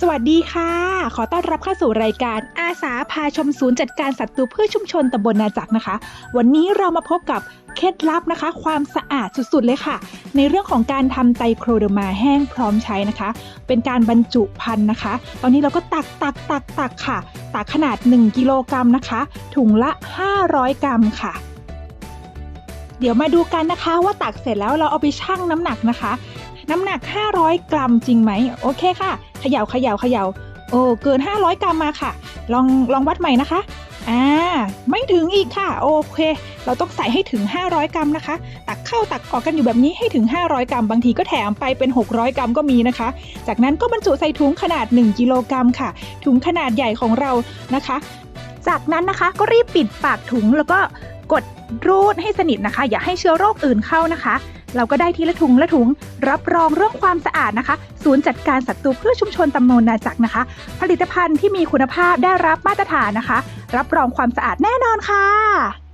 สวัสดีค่ะ ขอต้อนรับเข้าสู่รายการอาสาพาชมศูนย์จัดการสัตว์ตัวพืชชุมชนตำบลนาจักนะคะ วันนี้เรามาพบกับเคล็ดลับนะคะ ความสะอาดสุดๆเลยค่ะ ในเรื่องของการทำไตรโครเดอร์มาแห้งพร้อมใช้นะคะ เป็นการบรรจุพันธุ์นะคะ ตอนนี้เราก็ตักตักตักตักค่ะ ตักขนาด 1 กิโลกรัมนะคะ ถุงละ 500 กรัมค่ะ เดี๋ยวมาดูกันนะคะว่าตักเสร็จแล้วเราเอาไปชั่งน้ำหนักนะคะ น้ำหนัก 500 กรัมจริงไหมโอเคค่ะเขย่าเขย่าเขย่าโอ้เกิน 500 กรัมมาค่ะ ลองลองวัดใหม่นะคะอ่าไม่ถึงอีกค่ะ โอเค เราต้องใส่ให้ถึง 500 กรัมนะคะ ตักเข้าตักออกกันอยู่แบบนี้ให้ถึง 500 กรัม บางทีก็แถมไปเป็น 600 กรัมก็มีนะคะ จากนั้นก็บรรจุใส่ถุงขนาด 1 กิโลกรัมค่ะ ถุงขนาดใหญ่ของเรานะคะ จากนั้นนะคะก็รีบปิดปากถุงแล้วก็กดรูดให้สนิทนะคะ อย่าให้เชื้อโรคอื่นเข้านะคะ เราก็ได้ทีละถุงละถุง รับรองเรื่องความสะอาดนะคะ ศูนย์จัดการศัตรูพืชชุมชนตำนนนาจักนะคะ ผลิตภัณฑ์ที่มีคุณภาพได้รับมาตรฐานนะคะ รับรองความสะอาดแน่นอนค่ะ